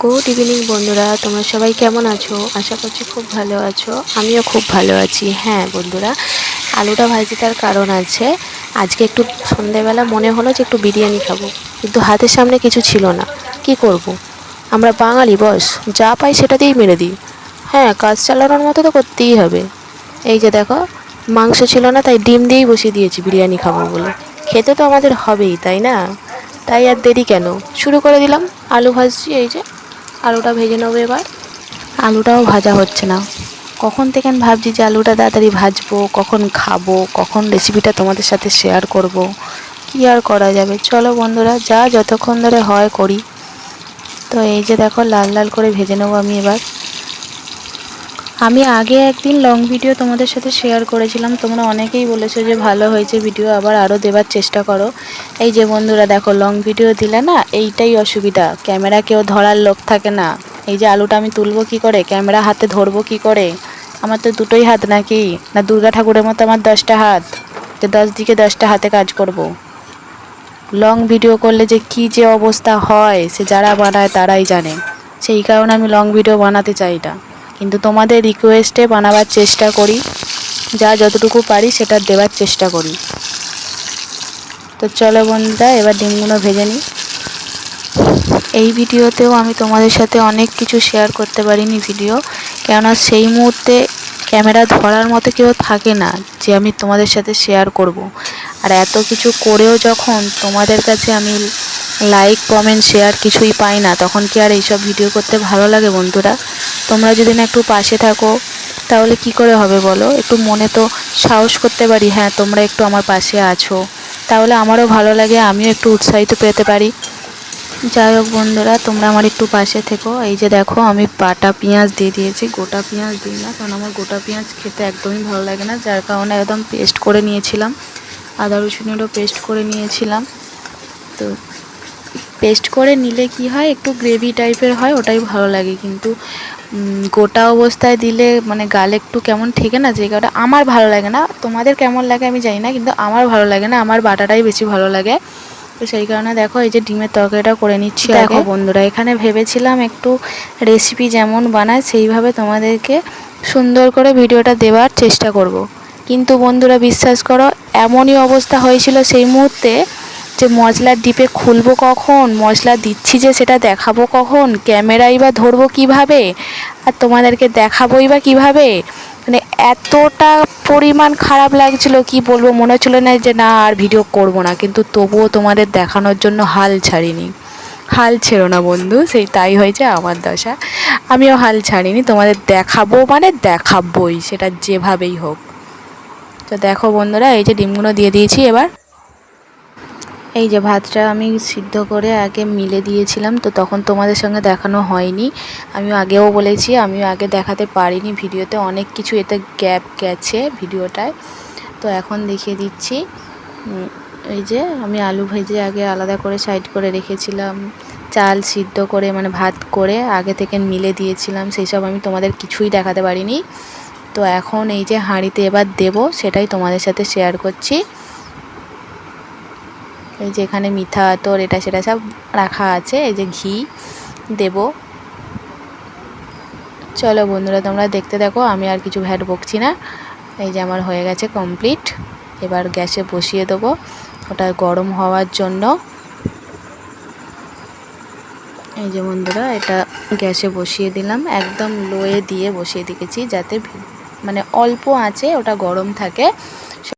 Good evening বন্ধুরা, তোমরা সবাই কেমন আছো? আশা করছি খুব ভালো আছো। আমিও খুব ভালো আছি। হ্যাঁ বন্ধুরা, আলুটা ভাজি তার কারণ আছে। আজকে একটু সন্ধেবেলা মনে হলো যে একটু বিরিয়ানি খাব, কিন্তু হাতের সামনে কিছু ছিল না। কি করব। আমরা বাঙালি, বস। যা পাই সেটা দিয়েই মেরে দিই। হ্যাঁ কাজ চালানোর মতো তো করতেই হবে। এই যে দেখো, মাংস ছিল না, তাই ডিম দিয়েই বসিয়ে দিয়েছি বিরিয়ানি খাব বলে। খেতে তো আমাদের হবেই, তাই না? তাই আর দেরি কেন? শুরু করে দিলাম, আলু ভাজছি, এই যে আলুটা ভেজে নেব এবার। আলুটাও ভাজা হচ্ছে না। কখন থেকে ভাবছি যে আলুটা তাড়াতাড়ি ভাজবো, কখন খাব, কখন রেসিপিটা তোমাদের সাথে শেয়ার করব, কি আর করা যাবে? চলো বন্ধুরা, যা যতক্ষণ ধরে হয় করি। তো এই যে দেখো, লাল লাল করে ভেজে নেব আমি এবার। আমি আগে একদিন লং ভিডিও তোমাদের সাথে শেয়ার করেছিলাম। তোমরা অনেকেই বলেছ যে ভালো হয়েছে ভিডিও আবার আরও দেবার চেষ্টা করো। এই যে বন্ধুরা, দেখো লং ভিডিও দিলে না, এইটাই অসুবিধা। ক্যামেরা কেউ ধরার লোক থাকে না। এই যে আলুটা আমি তুলবো কি করে? ক্যামেরা হাতে ধরবো কি করে? আমার তো দুটোই হাত নাকি? না, দুর্গা ঠাকুরের মতো আমার দশটা হাত। যে দশ দিকে দশটা হাতে কাজ করব। লং ভিডিও করলে যে কি যে অবস্থা হয়, সে যারা বানায় তারাই জানে। সেই কারণে আমি লং ভিডিও বানাতে চাই না কিন্তু তোমাদের রিকোয়েস্টে বানাবার চেষ্টা করি। যা যতটুকু পারি সেটা দেওয়ার চেষ্টা করি। তো চলো বন্ধুরা, এবার ডিমগুলো ভেজে নিই। এই ভিডিওতেও আমি তোমাদের সাথে অনেক কিছু শেয়ার করতে পারিনি ভিডিও কেননা সেই মুহূর্তে ক্যামেরা ধরার মতো কেউ থাকে না যে আমি তোমাদের সাথে শেয়ার করব। আর এত কিছু করেও যখন তোমাদের কাছে আমি লাইক কমেন্ট শেয়ার কিছুই পাই না, তখন কি আর এইসব ভিডিও করতে ভালো লাগে বন্ধুরা? তোমরা যদি না একটু পাশে থাকো, তাহলে কি করে হবে বলো? একটু মনে তো সাহস করতে পারি হ্যাঁ তোমরা একটু আমার পাশে আছো। তাহলে আমারও ভালো লাগে, আমিও একটু উৎসাহিত পেতে পারি। যাই হোক বন্ধুরা, তোমরা আমার একটু পাশে থেকো। এই যে দেখো, আমি বাটা পেঁয়াজ দিয়ে দিয়েছি, গোটা পেঁয়াজ দিই না, কারণ আমার গোটা পেঁয়াজ খেতে একদমই ভালো লাগে না, যার কারণে একদম পেস্ট করে নিয়েছিলাম। আদা রসুনেরও পেস্ট করে নিয়েছিলাম। তো পেস্ট করে নিলে কি হয়, একটু গ্রেভি টাইপের হয়, ওটাই ভালো লাগে। কিন্তু গোটা অবস্থায় দিলে মানে গালে একটু কেমন ঠেকে না, যে কারণে আমার ভালো লাগে না। তোমাদের কেমন লাগে আমি জানি না, কিন্তু আমার ভালো লাগে না, আমার বাটাটাই বেশি ভালো লাগে। তো সেই কারণে দেখো, এই যে ডিমের তরকারিটা করে নিচ্ছি দেখো বন্ধুরা, এখানে ভেবেছিলাম একটু রেসিপি যেমন বানায়, সেইভাবে তোমাদেরকে সুন্দর করে ভিডিওটা দেওয়ার চেষ্টা করব। কিন্তু বন্ধুরা, বিশ্বাস করো, এমনই অবস্থা হয়েছিল সেই মুহূর্তে যে মশলার ডিপে খুলবো কখন? মশলা দিচ্ছি যে সেটা দেখাবো কখন? ক্যামেরাই বা ধরবো কীভাবে? আর তোমাদেরকে দেখাবোই বা কীভাবে? মানে এতটা পরিমাণ খারাপ লাগছিল, কি বলব? মনে হচ্ছিল না যে না, আর ভিডিও করব না। কিন্তু তবুও তোমাদের দেখানোর জন্য হাল ছাড়িনি। হাল ছেড়ো না বন্ধু, সেই তাই হয়েছে আমার দশা। আমিও হাল ছাড়িনি, তোমাদের দেখাবো মানে দেখাবই, সেটা যেভাবেই হোক। তো দেখো বন্ধুরা, এই যে ডিমগুলো দিয়ে দিয়েছি এবার। এই যে ভাতটা আমি সিদ্ধ করে আগে মিলে দিয়েছিলাম, তো তখন তোমাদের সঙ্গে দেখানো হয়নি। আমি আগেও বলেছি, আমিও আগে দেখাতে পারিনি ভিডিওতে, অনেক কিছু এতে গ্যাপ গেছে ভিডিওটায়। তো এখন দেখিয়ে দিচ্ছি। এই যে আমি আলু ভেজে আগে আলাদা করে সাইড করে রেখেছিলাম, চাল সিদ্ধ করে মানে ভাত করে আগে থেকে মিলে দিয়েছিলাম সেই সব আমি তোমাদের কিছুই দেখাতে পারিনি। তো এখন এই যে হাঁড়িতে এবার দেব, সেটাই তোমাদের সাথে শেয়ার করছি। এই যে এখানে মিঠা তোর এটা সেটা সব রাখা আছে। এই যে ঘি দেব। চলো বন্ধুরা, তোমরা দেখতে দেখো, আমি আর কিছু ভ্যাট বকছি না। এই যে আমার হয়ে গেছে কমপ্লিট। এবার গ্যাসে বসিয়ে দেবো, ওটা গরম হওয়ার জন্য। এই যে বন্ধুরা, এটা গ্যাসে বসিয়ে দিলাম। একদম লোয়ে দিয়ে বসিয়ে দিয়েছি, যাতে মানে অল্প আঁচে ওটা গরম থাকে।